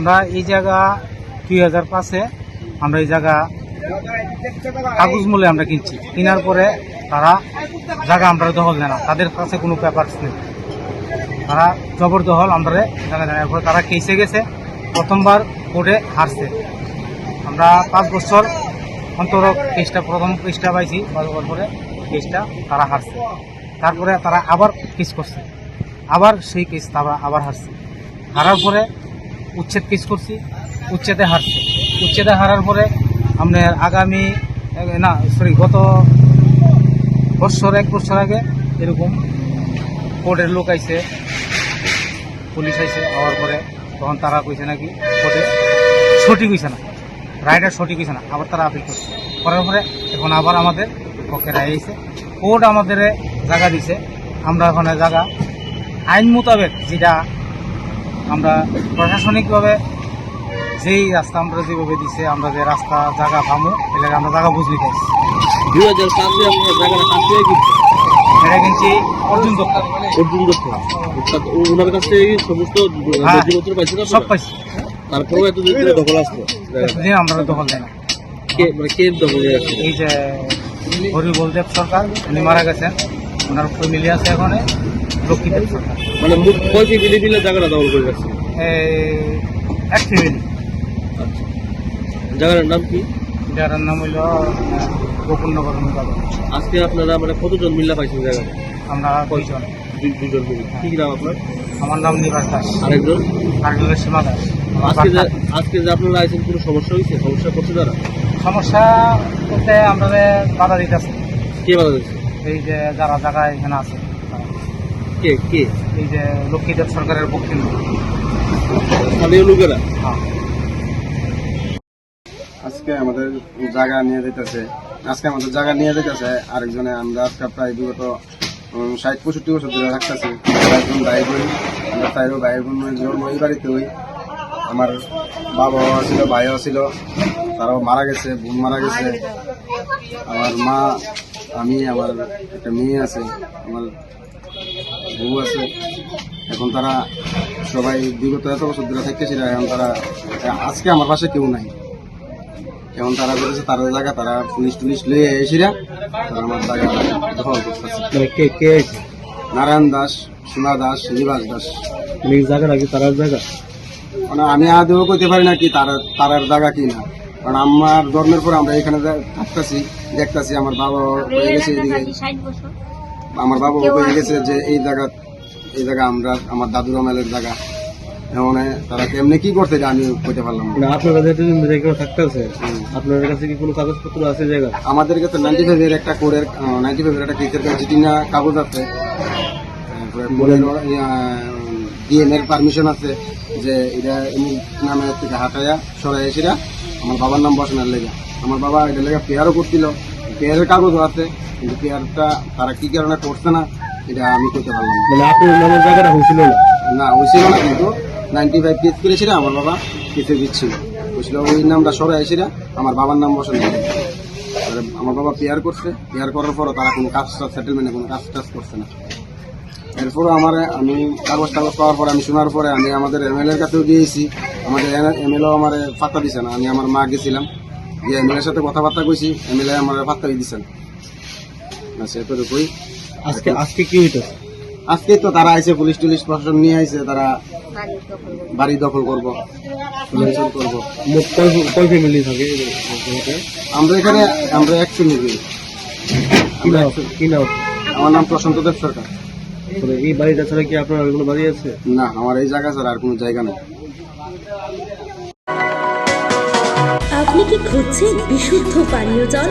আমরা এই জায়গা দুই হাজার পাঁচে আমরা এই জায়গা কাগজ মূল্যে আমরা কিনছি। কেনার পরে তারা জায়গা আমরা দখল দেয় না। তাদের কাছে কোনো পেপারস নেই। তারা জবরদখল আমরা জায়গা দেয় এরপরে তারা কেসে গেছে। প্রথমবার কোর্টে হারছে। আমরা পাঁচ বছর অন্তর কেসটা প্রথম কেসটা পাইছি। বছর পরে কেসটা তারা হারছে। তারপরে তারা আবার কেস করছে। আবার সেই কেস তারা আবার হারছে। হারার পরে উচ্ছেদ কেস করছি, উচ্ছেদে হারছে। উচ্ছেদে হারার পরে আপনার আগামী, না সরি গত বছর, এক বছর আগে এরকম কোর্টের লোক আইছে, পুলিশ আইছে, হওয়ার পরে তখন তারা কইছে নাকি কোর্টে সঠিক হইছে না। রায়টা সঠিক হইছে না, আবার তারা আপিল করছে। করার পরে এখন আবার আমাদের পক্ষে রায় আইছে। কোর্ট আমাদের জায়গা দিছে। আমরা ওখানে জায়গা। আইন মোতাবেক যেটা আমরা প্রশাসনিকভাবে যেই রাস্তা আমরা যেভাবে দিছে আমরা যে রাস্তা জায়গা পামু এলাকা আমরা জায়গা বুঝলি খাইছি দুই হাজার পাঁচে আপনার জায়গাটা এটা কিনছি অর্জুন দত্ত। অর্জুন দত্ত। ওনার কাছ থেকে এই সমস্ত হ্যাঁ। সব? পাইছি। তারপরেও এতদিন ধরে দখল এতদিন আমরা দখল দেয় না। কে মানে কে দখলে এই যে হরি বলদেব সরকার উনি মারা গেছেন। ওনার ফ্যামিলি আছে এখানে। লক্ষ্মীদেব সরকার মানে মুখ কয়টি মিলে মিলে জায়গাটা দখল করে রাখছে? এক ফ্যামিলি। আচ্ছা। জায়গাটার নাম কি? যার নাম হইল মুকাদম আজকে আপনারা মানে কতজন মিল্লা পাইছেন জায়গাটা? আমরা কয়জন দুজন মিলে কি কি নাম আপনার? আমার নাম নিবাস দাস। আরেকজন? আরেকজনের সীমা দাস। আজকে যে আজকে যে আপনারা আইছেন কোনো সমস্যা হয়েছে সমস্যা করছে তারা? সমস্যা বলতে আমরা বাধা দিতেছি। কে বাধা দিচ্ছে এই যে যারা জায়গায় এখানে আছে। কে? কে? এই যে লক্ষ্মীদেব সরকারের পক্ষে স্থানীয় লোকেরা? হ্যাঁ। আজকে আমাদের জায়গা নিয়ে যেতেছে। আজকে আমাদের জায়গা নিয়ে যেতেছে আরেকজনে আমরা আজকে প্রায় বিগত ষাট পঁয়ষট্টি বছর ধরে থাকতেছি একজন ভাই বোন আমরা তাইরও ভাই বোন জন্ম এই বাড়িতে হই আমার বাবাও ছিল ভাইও ছিল তারাও মারা গেছে বোন মারা গেছে। আমার মা আমি আমার একটা মেয়ে আছে আমার বউ আছে। এখন তারা সবাই বিগত এত বছর ধরে থাকতেছিল এখন তারা আজকে আমার পাশে কেউ নাই। যেমন তারা করেছে তারা জায়গা তারা পুলিশ টুলিশ লয়ে এসিরা তারা আমার জায়গা দখল করতেছে। মানে কে কে নারায়ণ দাস সোনা দাস নিবাস দাস। এই জায়গাটা কি তারার জায়গা? মানে আমি আদৌ কইতে পারি না কি তার তারার জায়গা কি না। কারণ আমার জন্মের পর আমরা এখানে থাকতেছি থাকতাছি দেখতাছি আমার বাবা হয়ে গেছে এদিকে। আমার বাবা হয়ে গেছে যে এই জায়গা এই জায়গা আমরা আমার দাদুর আমেলের জায়গা। এমন তারা কেমনে কি করতে আমি কইতে পারলাম না। আপনার কাছে কি কোনো কাগজপত্র আছে জায়গা? আমাদের কাছে নাইনটি ফাইভের একটা কোডের নাইনটি ফাইভের একটা কেসের কাগজ আছে। ডিএম এর পারমিশন আছে যে এটা এমনি নামে থেকে হাঁটাইয়া সরাই এসেরা আমার বাবার নাম বসানোর লেগে। আমার বাবা এটা লেগে পেয়ারও করছিল। পেয়ারের কাগজও আছে। কিন্তু পেয়ারটা তারা কি কারণে করছে না এটা আমি করতে পারলাম না। মানে জায়গাটা হয়েছিল না? না হয়েছিল না কিন্তু। নাইনটি ফাইভ কেস করেছিল আমার বাবা কেসে দিচ্ছিল। হয়েছিল ওই নামটা সরে এসেরা আমার বাবার নাম বসানো এবারে আমার বাবা পেয়ার করছে। পেয়ার করার পরও তারা কোনো কাজ সেটেলমেন্টে কোনো কাজ টাজ করছে না। এরপরও আমার আমি কাগজ টাগজ পাওয়ার পরে আমি শোনার পরে আমি আমাদের এমএলএর কাছেও গিয়েছি। আমাদের এম এল এমএলএও আমার পাত্তা দিছে না আমি আমার মা গেছিলাম। গিয়ে এমএলএর সাথে কথাবার্তা কইছি এমএলএ আমার পাত্তাই দিছে না। এতটুকুই আজকে আজকে কি হইতো আজকে তো তারা আইছে পুলিশ টুলিশ প্রশাসন নিয়ে আইছে তারা বাড়ি দখল করব। করব কয় ফ্যামিলি থাকে? আমরা এখানে আমরা একশো নিবি কি নাম? কি নাম? আমার নাম প্রশান্ত দেব সরকার। এই বাড়িটা ছাড়া কি আপনার আর কোনো বাড়ি আছে? না আমার এই জায়গা ছাড়া আর কোনো জায়গা নেই। আপনি কি খুঁজছেন বিশুদ্ধ পানীয় জল?